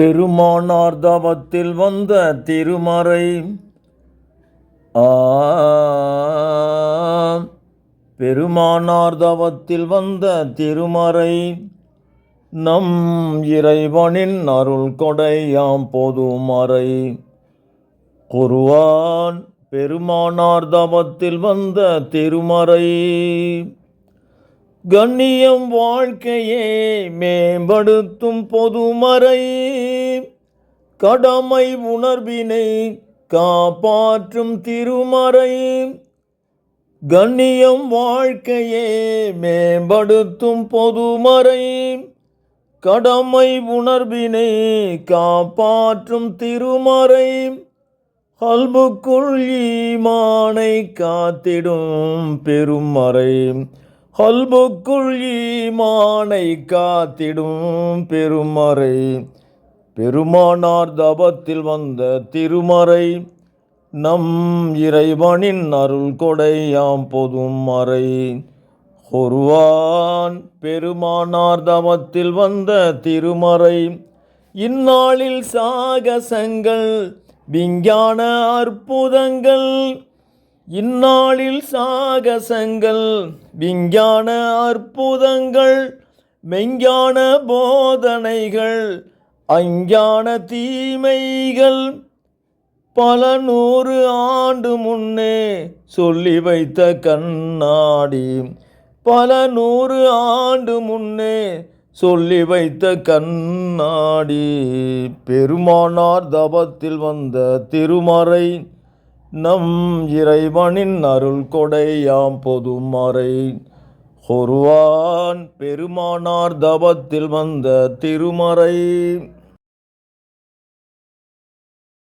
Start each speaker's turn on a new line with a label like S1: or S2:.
S1: பெருமானார் தவத்தில் வந்த திருமறை. ஆ பெருமானார் தவத்தில் வந்த திருமறை. நம் இறைவனின் அருள் கொடையாம் பொதுமறை. குருவான் பெருமானார் தவத்தில் வந்த திருமறை. கண்ணியம் வாழ்க்கையே மேம்படுத்தும் பொதுமறை. கடமை உணர்வினை காப்பாற்றும் திருமறை. கண்ணியம் வாழ்க்கையே மேம்படுத்தும் பொதுமறை. கடமை உணர்வினை காப்பாற்றும் திருமறை. அல்புக்குள் ஈமானை காத்திடும் பெருமறை. கல்புக்குள் ஈமானை காத்திடும் பெருமறை. பெருமானார் தபத்தில் வந்த திருமறை. நம் இறைவனின் அருள் கொடையாம் பொதும் மறை ஒருவான் பெருமானார் தவத்தில் வந்த திருமறை. இந்நாளில் சாகசங்கள் விஞ்ஞான அற்புதங்கள். இந்நாளில் சாகசங்கள் விஞ்ஞான அற்புதங்கள் மெஞ்ஞான போதனைகள் அஞ்ஞான தீமைகள் பல நூறு ஆண்டு முன்னே சொல்லி வைத்த கண்ணாடி. பல நூறு ஆண்டு முன்னே சொல்லி வைத்த கண்ணாடி. பெருமானார் தபத்தில் வந்த திருமறை நம் இறைவனின் அருள் கொடையாம் பொதுமறை. ஒருவான் பெருமானார் தபத்தில் வந்த திருமறை.